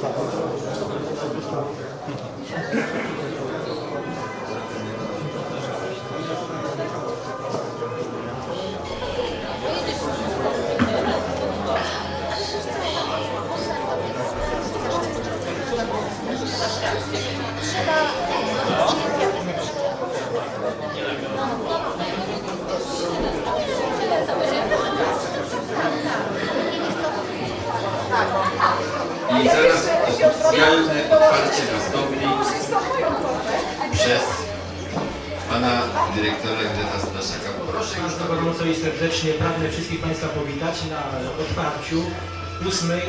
estatutos oficjalne otwarcie nastąpi przez pana dyrektora Grzeta Staszaka. Proszę już Bardzo gorąco i serdecznie pragnę wszystkich Państwa powitać na otwarciu ósmej,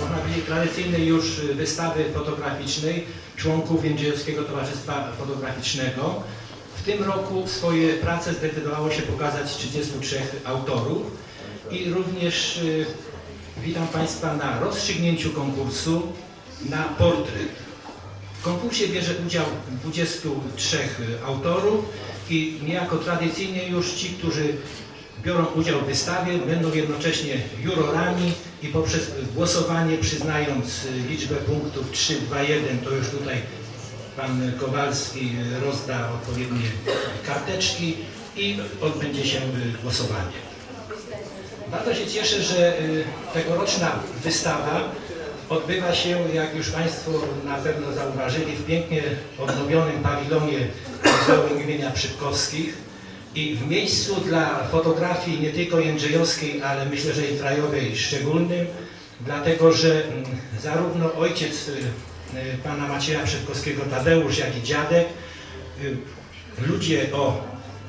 można powiedzieć tradycyjnej już wystawy fotograficznej członków Jędrzejowskiego Towarzystwa Fotograficznego. W tym roku swoje prace zdecydowało się pokazać 33 autorów i również y, witam Państwa na rozstrzygnięciu konkursu na portret. W konkursie bierze udział 23 autorów i niejako tradycyjnie już ci, którzy biorą udział w wystawie, będą jednocześnie jurorami i poprzez głosowanie przyznając liczbę punktów 3, 2, 1, to już tutaj pan Kowalski rozda odpowiednie karteczki i odbędzie się głosowanie. Bardzo się cieszę, że y, tegoroczna wystawa odbywa się, jak już Państwo na pewno zauważyli, w pięknie odnowionym pawilonie Muzeum imienia Przypkowskich i w miejscu dla fotografii nie tylko jędrzejowskiej, ale myślę, że i krajowej szczególnym, dlatego że mm, zarówno ojciec y, y, pana Macieja Przypkowskiego, Tadeusz, jak i dziadek, y, ludzie o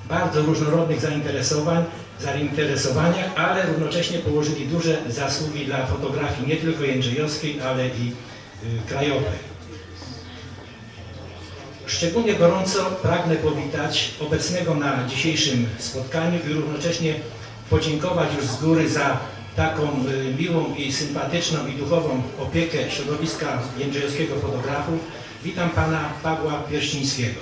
bardzo różnorodnych zainteresowań, zainteresowaniach, ale równocześnie położyli duże zasługi dla fotografii nie tylko jędrzejowskiej, ale i y, krajowej. Szczególnie gorąco pragnę powitać obecnego na dzisiejszym spotkaniu i równocześnie podziękować już z góry za taką y, miłą i sympatyczną i duchową opiekę środowiska jędrzejowskiego fotografów. Witam pana Pawła Pierścińskiego.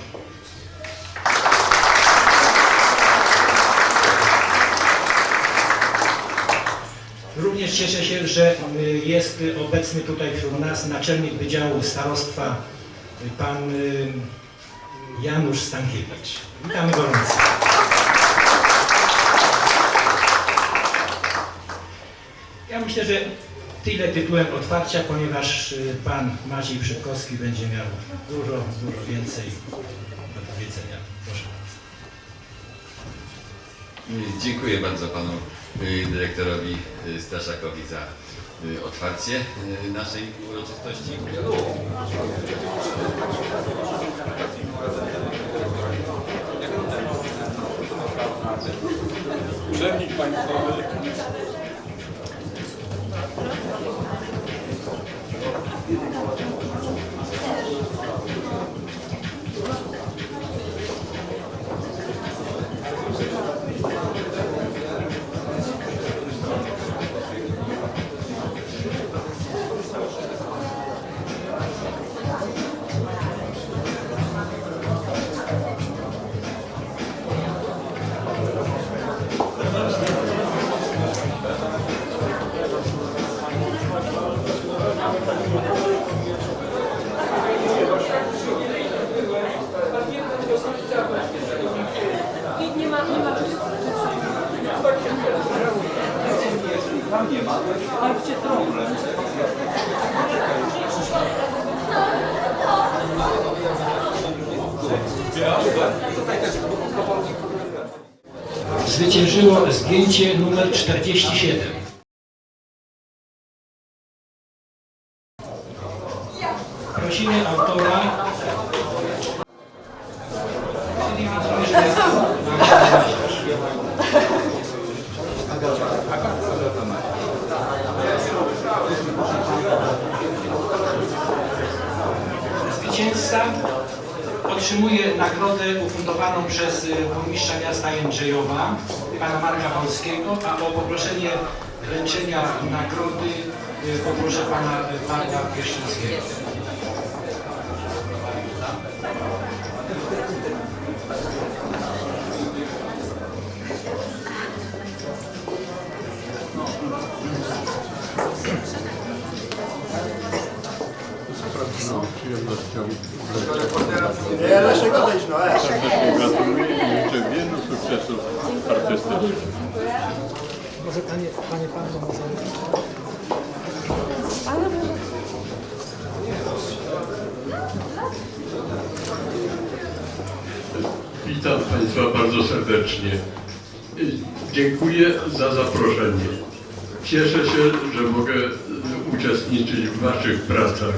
Cieszę się, że y, jest obecny tutaj wśród nas naczelnik Wydziału Starostwa y, pan y, Janusz Stankiewicz. Witamy gorąco. Ja myślę, że tyle tytułem otwarcia, ponieważ pan Maciej Przytkowski będzie miał dużo, dużo więcej do powiedzenia. Proszę. Dziękuję bardzo panu y, dyrektorowi y, Staszakowi za y, otwarcie naszej uroczystości. Państwowy Zwyciężyło zdjęcie numer 47. Prosimy autora. Zwycięzca otrzymuje nagrodę ufundowaną przez y, burmistrza miasta Jędrzejowa, pana Marka Polskiego, a o poproszenie wręczenia nagrody y, poproszę pana Marka Pieszczyńskiego. Państwa bardzo serdecznie. Dziękuję za zaproszenie. Cieszę się, że mogę uczestniczyć w Waszych pracach.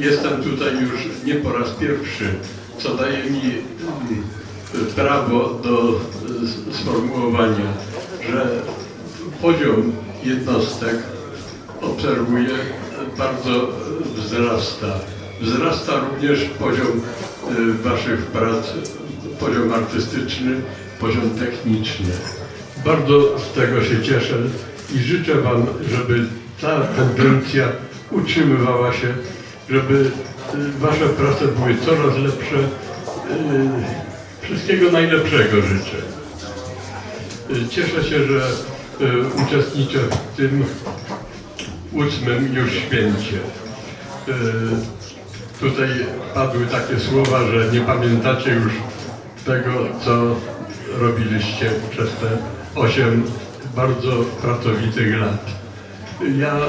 jestem tutaj już nie po raz pierwszy, co daje mi mm, prawo do s- sformułowania, że poziom jednostek obserwuję bardzo wzrasta. Wzrasta również poziom y, Waszych prac, poziom artystyczny, poziom techniczny. Bardzo z tego się cieszę i życzę Wam, żeby ta tendencja utrzymywała się, żeby y, Wasze prace były coraz lepsze. Y, Wszystkiego najlepszego życzę. Y, Cieszę się, że uczestniczę w tym ósmym już święcie. Tutaj padły takie słowa, że nie pamiętacie już tego, co robiliście przez te osiem bardzo pracowitych lat. Ja y,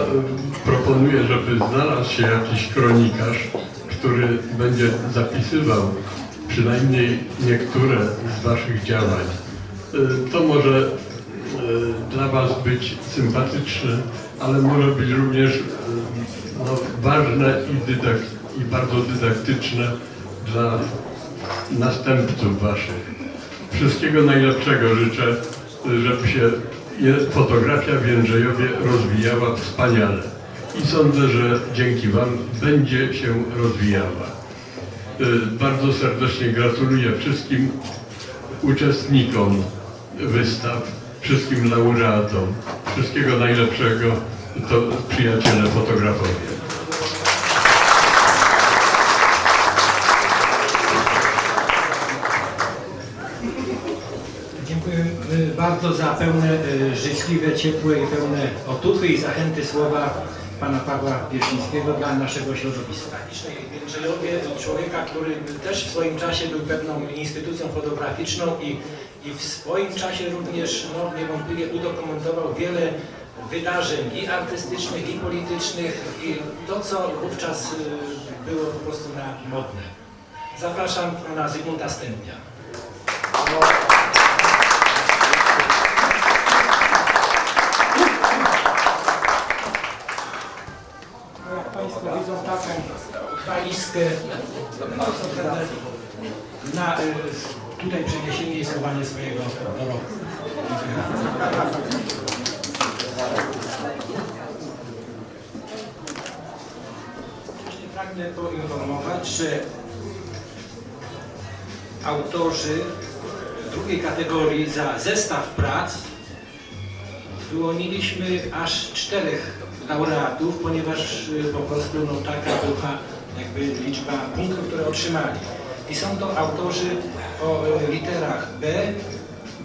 proponuję, żeby znalazł się jakiś kronikarz, który będzie zapisywał przynajmniej niektóre z Waszych działań. Y, To może y, dla Was być sympatyczne, ale może być również no, ważne i, dydak- i bardzo dydaktyczne dla następców Waszych. Wszystkiego najlepszego życzę, żeby się fotografia w Jędrzejowie rozwijała wspaniale. I sądzę, że dzięki Wam będzie się rozwijała. Y, Bardzo serdecznie gratuluję wszystkim uczestnikom wystaw, wszystkim laureatom. Wszystkiego najlepszego, to przyjaciele fotografowie. Bardzo za pełne, y, życzliwe, ciepłe i pełne otuchy i zachęty słowa pana Pawła Wierzchińskiego dla naszego środowiska. Jędrzejowie człowieka, który też w swoim czasie był pewną instytucją fotograficzną i, i w swoim czasie również no, niewątpliwie udokumentował wiele wydarzeń i artystycznych, i politycznych, i to, co wówczas y, było po prostu na modne. Zapraszam pana Zygmunta Stępnia. Na y, tutaj przeniesienie i schowanie swojego dorobku. Pragnę poinformować, że autorzy drugiej kategorii za zestaw prac wyłoniliśmy aż czterech laureatów, ponieważ y, po prostu no, taka była jakby liczba punktów, które otrzymali. I są to autorzy o literach B,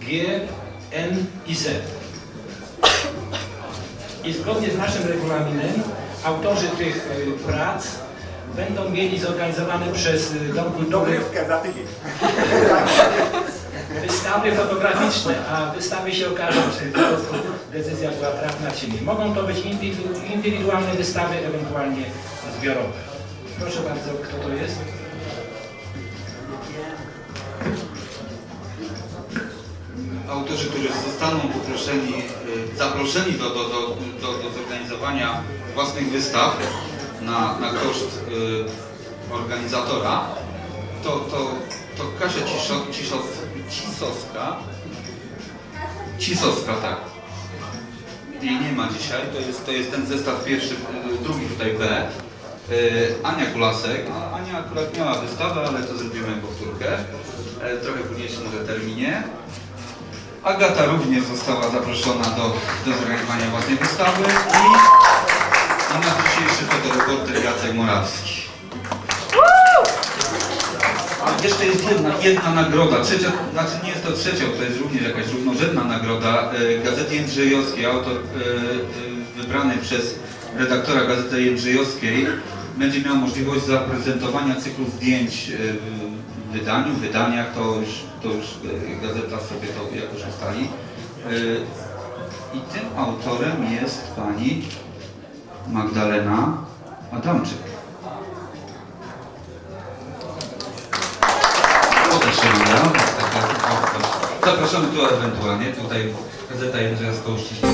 G, N i Z. I zgodnie z naszym regulaminem autorzy tych y, prac będą mieli zorganizowane przez y, Dom Kultury wystawy fotograficzne, a wystawy się okażą, czy po prostu decyzja była trafna, czy nie. Mogą to być indywidu- indywidualne wystawy, ewentualnie zbiorowe. Proszę bardzo, kto to jest? autorzy, którzy zostaną poproszeni, y, zaproszeni do, do, do, do, do zorganizowania własnych wystaw na, na koszt y, organizatora, to, to, to Kasia Ciszo, Ciszos, Cisowska, Cisowska, tak. Jej nie ma dzisiaj, to jest, to jest ten zestaw pierwszy, y, drugi tutaj B. Y, Ania Kulasek, Ania akurat miała wystawę, ale to zrobimy powtórkę, e, trochę późniejszym może terminie. Agata również została zaproszona do, do zorganizowania własnej wystawy i, i nasz dzisiejszy fotoreporter Jacek Morawski. A jeszcze jest jedna, jedna nagroda, trzecia, znaczy nie jest to trzecia, to jest również jakaś równorzędna nagroda e, Gazety Jędrzejowskiej. Autor e, e, wybrany przez redaktora Gazety Jędrzejowskiej będzie miał możliwość zaprezentowania cyklu zdjęć e, w wydaniu, wydaniach, to już, to już e, gazeta sobie to jakoś ustali. E, I tym autorem jest pani Magdalena Adamczyk. Zapraszamy tu ewentualnie, tutaj Gazeta Jędrzejowska uściśle.